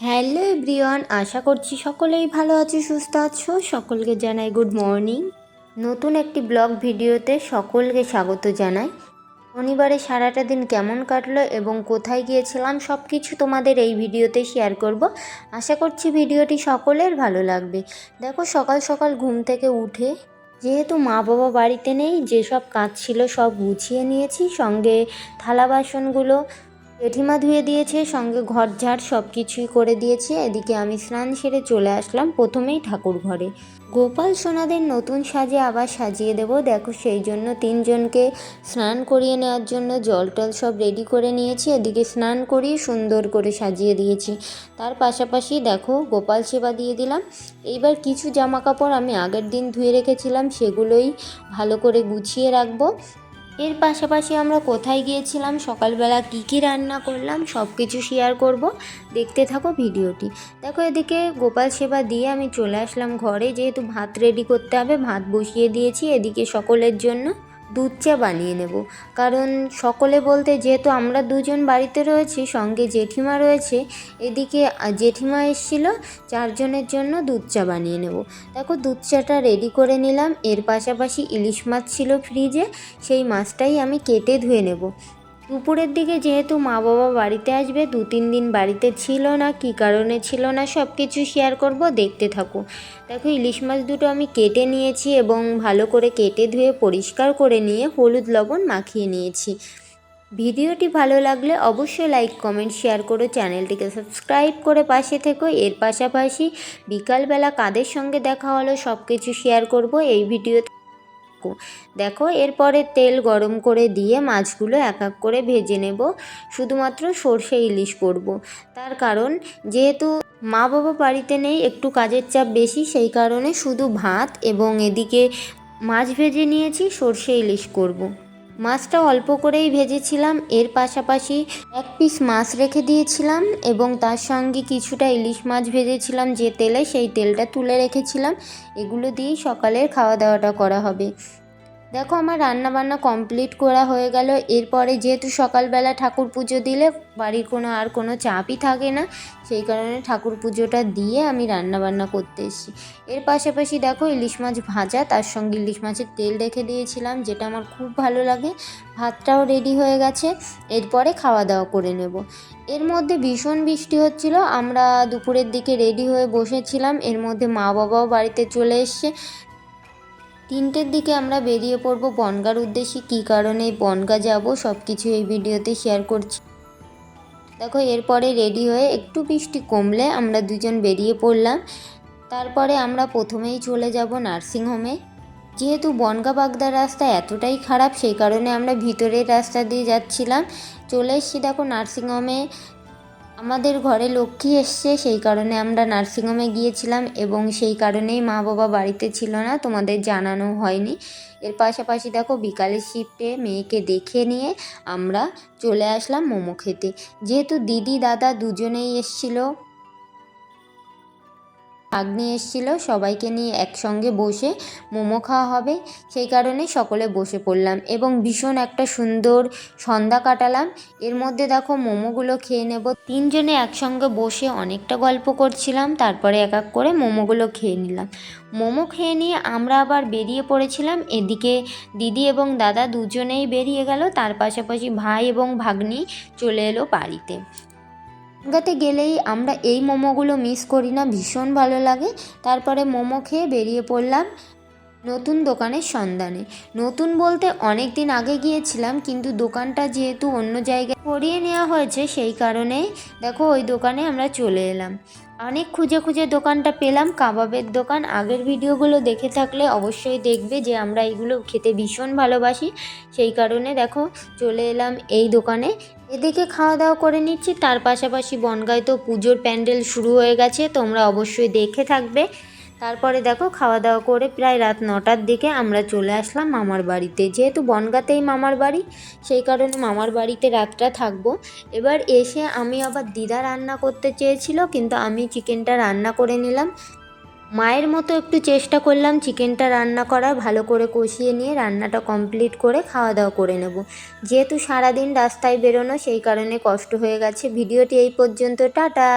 Hello everyone, আশা করছি সকলেই ভালো আছো, সুস্থ আছো। সকলকে জানাই গুড মর্নিং। নতুন একটি ব্লগ ভিডিওতে সকলকে স্বাগত জানাই। শনিবারে সারাটা দিন কেমন কাটলো এবং কোথায় গিয়েছিলাম সব কিছু তোমাদের এই ভিডিওতে শেয়ার করব। আশা করছি ভিডিওটি সকলের ভালো লাগবে। দেখো, সকাল সকাল ঘুম থেকে উঠে যেহেতু মা বাবা বাড়িতে নেই, যেসব কাজ ছিল সব গুছিয়ে নিয়েছি। সঙ্গে থালা বাসনগুলো জেঠিমা ধুয়ে দিয়েছে, সঙ্গে ঘর ঝাড় সব কিছুই করে দিয়েছে। এদিকে আমি স্নান সেরে চলে আসলাম প্রথমেই ঠাকুর ঘরে। গোপাল সোনাদের নতুন সাজে আবার সাজিয়ে দেব। দেখো সেই জন্য তিনজনকে স্নান করিয়ে নেওয়ার জন্য জল টল সব রেডি করে নিয়েছি। এদিকে স্নান করিয়ে সুন্দর করে সাজিয়ে দিয়েছি। তার পাশাপাশি দেখো গোপাল সেবা দিয়ে দিলাম। এইবার কিছু জামা কাপড় আমি আগের দিন ধুয়ে রেখেছিলাম, সেগুলোই ভালো করে গুছিয়ে রাখব। এর পাশাপাশি আমরা কোথায় গিয়েছিলাম, সকালবেলা কী কী রান্না করলাম সব কিছু শেয়ার করব। দেখতে থাকো ভিডিওটি। দেখো এদিকে গোপাল সেবা দিয়ে আমি চলে আসলাম ঘরে, যেহেতু ভাত রেডি করতে হবে, ভাত বসিয়ে দিয়েছি এদিকে সকলের জন্য। দুধ চা বানিয়ে নেব। কারণ সকলে বলতে যেহেতু আমরা দুজন বাড়িতে রয়েছি, সঙ্গে জেঠিমা রয়েছে, এদিকে জেঠিমা এসেছিল, চারজনের জন্য দুধ চা বানিয়ে নেব। দেখো দুধ চাটা রেডি করে নিলাম, এর পাশাপাশি ইলিশ মাছ ছিল ফ্রিজে সেই মাছটাই আমি কেটে ধুয়ে নেব। দুপুরের দিকে যেহেতু মা বাবা বাড়িতে আসবে দু তিন দিন বাড়িতে ছিল না, কি কারণে ছিল না সব কিছু শেয়ার করব, দেখতে থাকো। দেখো, ইলিশ মাছ দুটো আমি কেটে নিয়েছি এবং ভালো করে কেটে ধুয়ে পরিষ্কার করে নিয়ে হলুদ লবণ মাখিয়ে নিয়েছি। ভিডিওটি ভালো লাগলে অবশ্যই লাইক কমেন্ট শেয়ার করো, চ্যানেলটিকে সাবস্ক্রাইব করে পাশে থেকো। এর পাশাপাশি বিকালবেলা কাদের সঙ্গে দেখা হলো সব কিছু শেয়ার করব, এই ভিডিওতে দেখো, এরপরে তেল গরম করে দিয়ে মাছগুলো এক এক করে ভেজে নেব শুধুমাত্র সর্ষে ইলিশ করব। তার কারণ, যেহেতু মা বাবা বাড়িতে নেই, একটু কাজের চাপ বেশি, সেই কারণে শুধু ভাত এবং এদিকে মাছ ভেজে নিয়েছি, সর্ষে ইলিশ করব। মাছটা অল্প করেই ভেজেছিলাম। এর পাশাপাশি এক পিস মাছ রেখে দিয়েছিলাম এবং তার সঙ্গে কিছুটা ইলিশ মাছ ভেজেছিলাম, যে তেলে সেই তেলটা তুলে রেখেছিলাম। এগুলো দিয়েই সকালের খাওয়া দাওয়াটা করা হবে। দেখো আমার রান্না বান্না কমপ্লিট করা হয়ে গেল। এরপরে যেহেতু সকালবেলা ঠাকুর পুজো দিলে বাড়ির কোনো আর কোনো চাপই থাকে না, সেই কারণে ঠাকুর পুজোটা দিয়ে আমি রান্না বান্না করতে এসেছি। এর পাশাপাশি দেখো ইলিশ মাছ ভাজা, তার সঙ্গে ইলিশ মাছের তেল রেখে দিয়েছিলাম, যেটা আমার খুব ভালো লাগে। ভাতটাও রেডি হয়ে গেছে, এরপরে খাওয়া দাওয়া করে নেব। এর মধ্যে ভীষণ বৃষ্টি হচ্ছিল, আমরা দুপুরের দিকে রেডি হয়ে বসেছিলাম, এর মধ্যে মা বাবাও বাড়িতে চলে এসছে। তিনটের দিকে আমরা বেরিয়ে পড়ব বনগার উদ্দেশ্যে, কী কারণে বনগা যাব সব কিছু এই ভিডিওতে শেয়ার করছি। দেখো, এরপরে রেডি হয়ে একটু বৃষ্টি কমলে আমরা দুজন বেরিয়ে পড়লাম। তারপরে আমরা প্রথমেই চলে যাব নার্সিংহোমে। যেহেতু বনগা বাগদা রাস্তা এতটাই খারাপ, সেই কারণে আমরা ভিতরের রাস্তা দিয়ে যাচ্ছিলাম। চলে এসেছি, দেখো, নার্সিংহোমে আমাদের ঘরে লক্ষ্মী এসছে, সেই কারণে আমরা নার্সিংহোমে গিয়েছিলাম এবং সেই কারণেই মা বাবা বাড়িতে ছিল না, তোমাদের জানানো হয়নি। এর পাশাপাশি দেখো বিকালের শিফটে মেয়েকে দেখে নিয়ে আমরা চলে আসলাম মোমো খেতে। যেহেতু দিদি, দাদা দুজনেই এসছিলো ভাগ্নি এসেছিল, সবাইকে নিয়ে একসঙ্গে বসে মোমো খাওয়া হবে। সেই কারণে সকলে বসে পড়লাম এবং ভীষণ একটা সুন্দর সন্ধ্যা কাটালাম। এর মধ্যে দেখো মোমোগুলো খেয়ে নেব। তিনজনে একসঙ্গে বসে অনেকটা গল্প করছিলাম, তারপরে এক এক করে মোমোগুলো খেয়ে নিলাম। মোমো খেয়ে নিয়ে আমরা আবার বেরিয়ে পড়েছিলাম। এদিকে দিদি এবং দাদা দুজনেই বেরিয়ে গেল, তার পাশাপাশি ভাই এবং ভাগ্নি চলে এলো বাড়িতে। দীঘাতে গেলেই আমরা এই মোমোগুলো মিস করি না, ভীষণ ভালো লাগে। তারপরে মোমো খেয়ে বেরিয়ে পড়লাম। নতুন দোকানের সন্ধানে। নতুন বলতে অনেক দিন আগে গিয়েছিলাম, কিন্তু দোকানটা যেহেতু অন্য জায়গায় করিয়ে নেওয়া হয়েছে, সেই কারণে দেখো ওই দোকানে আমরা চলে এলাম। অনেক খুঁজে খুঁজে দোকানটা পেলাম, কাবাবের দোকান। আগের ভিডিওগুলো দেখে থাকলে অবশ্যই দেখবে যে আমরা এইগুলো খেতে ভীষণ ভালোবাসি। সেই কারণে দেখো চলে এলাম এই দোকানে। এদিকে খাওয়া দাওয়া করে নিচ্ছি। তার পাশাপাশি বনগায় তো পুজোর প্যান্ডেল শুরু হয়ে গেছে, তোমরা অবশ্যই দেখে থাকবে। তারপরে দেখো খাওয়া দাওয়া করে প্রায় রাত নটার দিকে আমরা চলে আসলাম মামার বাড়িতে। যেহেতু বনগাতেই মামার বাড়ি, সেই কারণে মামার বাড়িতে রাতটা থাকব। এবার এসে আমি আবার দিদা রান্না করতে চেয়েছিল, কিন্তু আমি চিকেনটা রান্না করে নিলাম। মায়ের মতো একটু চেষ্টা করলাম চিকেনটা রান্না করার, ভালো করে কষিয়ে নিয়ে রান্নাটা কমপ্লিট করে খাওয়া দাওয়া করে নেব। যেহেতু সারাদিন রাস্তায় বেরোনো, সেই কারণে কষ্ট হয়ে গেছে। ভিডিওটি এই পর্যন্ত, টাটা!